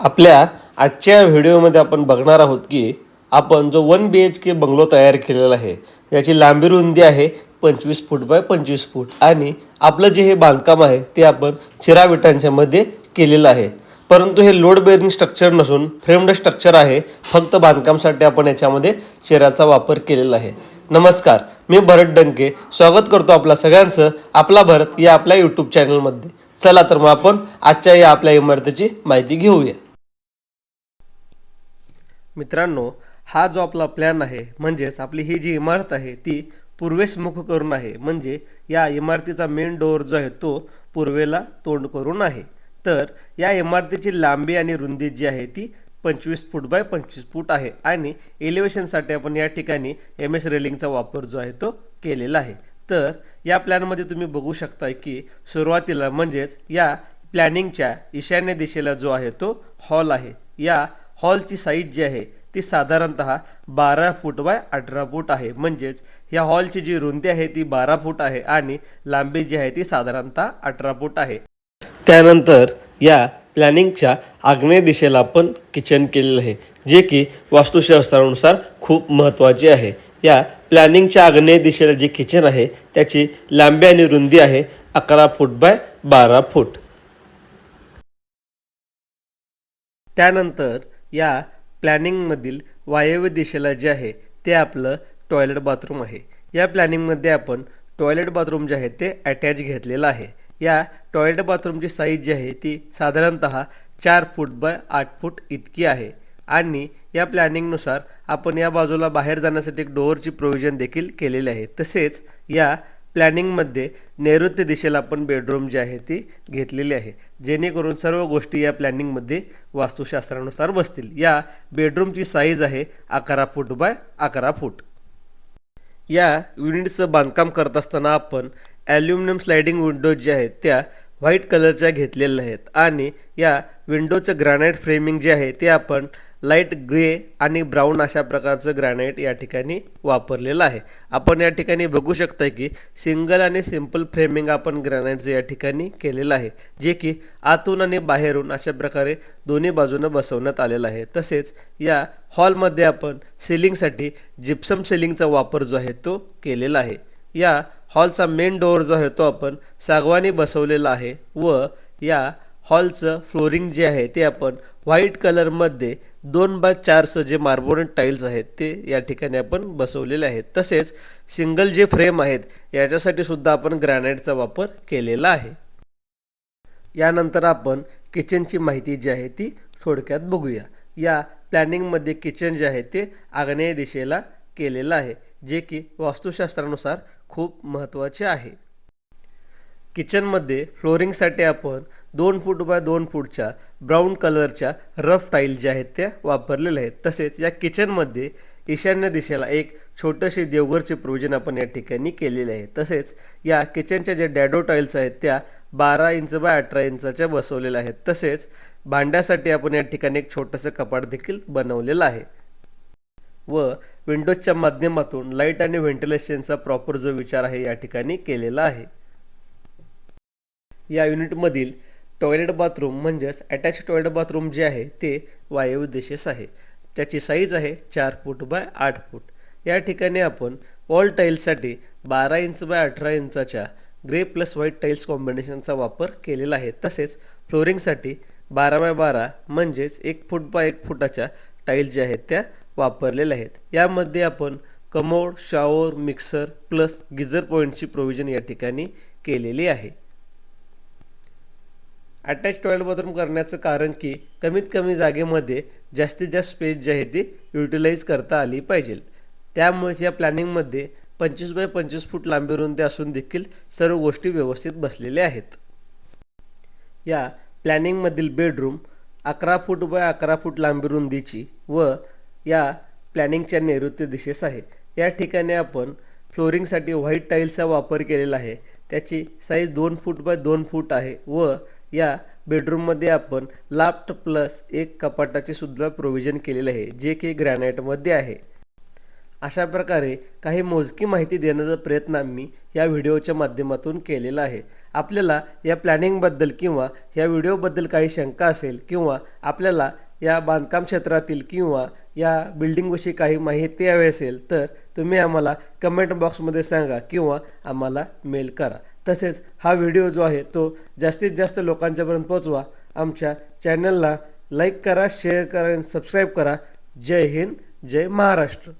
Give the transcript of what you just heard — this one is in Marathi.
आपल्या आजच्या व्हिडिओमध्ये आपण बघणार आहोत की आपण जो one B H K bungalow तयार केलेला आहे याची लांबी रुंदी आहे पंचवीस फूट बाय पंचवीस फूट आणि आपलं जे हे बांधकाम आहे ते आपण चिरा विटांच्यामध्ये केलेलं आहे. परंतु हे लोड बेअरिंग स्ट्रक्चर नसून फ्रेम्ड स्ट्रक्चर आहे फक्त बांधकामसाठी आपण याच्यामध्ये चिराचा वापर केलेला आहे. नमस्कार मी भरत डंके. स्वागत करतो आपल्या सगळ्यांचं आपला भरत या आपल्या यूट्यूब चॅनलमध्ये चला तर मग आपण आजच्या या आपल्या इमारतीची माहिती घेऊया. मित्रांनो हा जो आपला प्लॅन आहे म्हणजेच आपली ही जी इमारत आहे ती पूर्वेस मुख करून आहे. म्हणजे या इमारतीचा मेन डोअर जो आहे तो पूर्वेला तोंड करून आहे. तर या इमारतीची लांबी आणि रुंदी जी आहे ती पंचवीस फूट बाय पंचवीस फूट आहे. आणि एलिव्हेशनसाठी आपण या ठिकाणी एम एस रेलिंगचा वापर जो आहे तो केलेला आहे. तर या प्लॅनमध्ये तुम्ही बघू शकता की सुरुवातीला म्हणजेच या प्लॅनिंगच्या ईशान्य दिशेला जो आहे तो हॉल आहे. या हॉलची साईज जी आहे ती साधारणत बारा फूट बाय अठरा फूट आहे. म्हणजेच या हॉलची जी रुंदी आहे ती बारा फूट आहे आणि लांबी जी आहे ती साधारणतः अठरा फूट आहे. त्यानंतर या प्लॅनिंगच्या आग्नेय दिशेला आपण किचन केलेलं आहे जे की वास्तुशास्त्रानुसार खूप महत्त्वाचे आहे. या प्लॅनिंगच्या आग्नेय दिशेला जे किचन आहे त्याची लांबी आणि रुंदी आहे अकरा फूट बाय बारा फूट. त्यानंतर या प्लॅनिंगमधील वायव्य दिशेला जे आहे ते आपलं टॉयलेट बाथरूम आहे. या प्लॅनिंगमध्ये आपण टॉयलेट बाथरूम जे आहे ते अटॅच घेतलेलं आहे. या टॉयलेट बाथरूमची साईज जी आहे ती साधारणत चार फूट बाय आठ फूट इतकी आहे. आणि या प्लॅनिंगनुसार आपण या बाजूला बाहेर जाण्यासाठी एक डोअरची प्रोव्हिजन देखील केलेली आहे. तसेच या प्लॅनिंगमध्ये नैऋत्य दिशेला आपण बेडरूम जी आहे ती घेतलेली आहे. जेणेकरून सर्व गोष्टी या प्लॅनिंगमध्ये वास्तुशास्त्रानुसार बसतील. या बेडरूमची साईज आहे अकरा फूट बाय अकरा फूट. या युनिटचं बांधकाम करत असताना आपण ॲल्युमिनियम स्लायडिंग विंडोज ज्या आहेत त्या व्हाईट कलरच्या घेतलेल्या आहेत. आणि या विंडोचं ग्रॅनाईट फ्रेमिंग जे आहे ते आपण लाइट ग्रे आणि ब्राऊन अशा प्रकारचं ग्रॅनाईट या ठिकाणी वापरलेलं आहे. आपण या ठिकाणी बघू शकता की सिंगल आणि सिंपल फ्रेमिंग आपण ग्रॅनाईटचं या ठिकाणी केलेलं आहे जे की आतून आणि बाहेरून अशा प्रकारे दोन्ही बाजूनं बसवण्यात आलेलं आहे. तसेच या हॉलमध्ये आपण सिलिंगसाठी जिप्सम सिलिंगचा वापर जो आहे तो केलेला आहे. या हॉलचा मेन डोअर जो आहे तो आपण सागवानी बसवलेला आहे व या हॉलचं फ्लोरिंग जे आहे ते आपण व्हाईट कलरमध्ये दोन बाय चारचं जे मार्बोरन टाईल्स आहेत ते या ठिकाणी आपण बसवलेले आहेत. तसेच सिंगल जे फ्रेम आहेत याच्यासाठी सुद्धा आपण ग्रॅनाईटचा वापर केलेला आहे. यानंतर आपण किचनची माहिती जी आहे ती थोडक्यात बघूया. या प्लॅनिंगमध्ये किचन जे आहे ते आग्नेय दिशेला केलेलं आहे जे की वास्तुशास्त्रानुसार खूप महत्त्वाचे आहे. किचनमध्ये फ्लोरिंगसाठी आपण दोन फूट बाय दोन फूटच्या ब्राऊन कलरच्या रफ टाईल ज्या आहेत त्या वापरलेल्या आहेत. तसेच या किचनमध्ये ईशान्य दिशेला एक छोटंशी देवघरचे प्रोविजन आपण या ठिकाणी केलेले आहे. तसेच या किचनच्या ज्या डॅडो टाईल्स आहेत त्या बारा इंच बाय अठरा इंचाच्या बसवलेल्या आहेत. तसेच भांड्यासाठी आपण या ठिकाणी एक छोटंसं कपाट देखील बनवलेलं आहे. व विंडोजच्या माध्यमातून लाइट आणि व्हेंटिलेशनचा प्रॉपर जो विचार आहे या ठिकाणी केलेला आहे. या युनिटमधील टॉयलेट बाथरूम म्हणजेच अटॅच टॉयलेट बाथरूम जे आहे ते वायव्य दिशेस आहे. त्याची साईज आहे चार फूट बाय आठ फूट. या ठिकाणी आपण वॉल टाईल्ससाठी बारा इंच बाय अठरा इंचाच्या ग्रे प्लस व्हाईट टाईल्स कॉम्बिनेशनचा वापर केलेला आहे. तसेच फ्लोरिंगसाठी बारा बाय बारा म्हणजेच एक फूट बाय एक फुटाच्या टाईल्स ज्या आहेत त्या वापरलेल्या आहेत. यामध्ये आपण commode shower mixer plus geyser पॉईंटची प्रोव्हिजन या ठिकाणी केलेली आहे. अटॅच टॉयलेट बाथरूम करण्याचं कारण की कमीत कमी जागेमध्ये जास्तीत जास्त स्पेस जी आहे ती युटिलाइज करता आली पाहिजे. त्यामुळेच या प्लॅनिंगमध्ये पंचवीस बाय पंचवीस फूट लांबी रुंदी असून देखील सर्व गोष्टी व्यवस्थित बसलेल्या आहेत. या प्लॅनिंगमधील बेडरूम अकरा फूट बाय अकरा फूट लांबी रुंदीची व या प्लॅनिंगच्या नैऋत्य दिशेस आहे. या ठिकाणी आपण फ्लोरिंगसाठी व्हाईट टाईल्सचा वापर केलेला आहे. त्याची साईज दोन फूट बाय दोन फूट आहे व या बेडरूममध्ये आपण लाफ्ट प्लस एक कपाटाचे सुद्धा प्रोव्हिजन केलेले आहे जे की ग्रॅनाईटमध्ये आहे. अशा प्रकारे काही मोजकी माहिती देण्याचा प्रयत्न आम्ही या व्हिडिओच्या माध्यमातून केलेला आहे. आपल्याला या प्लॅनिंगबद्दल किंवा या व्हिडिओबद्दल काही शंका असेल किंवा आपल्याला या बांधकाम क्षेत्रातील किंवा या बिल्डिंगविषयी काही माहिती हवी असेल तर तुम्ही आम्हाला कमेंट बॉक्समध्ये सांगा किंवा आम्हाला मेल करा. तसेच हा व्हिडिओ जो आहे तो जास्तीत जास्त लोकांच्यापर्यंत पोचवा आमच्या चॅनलला लाईक करा शेअर करा आणि सबस्क्राईब करा. जय हिंद जय महाराष्ट्र.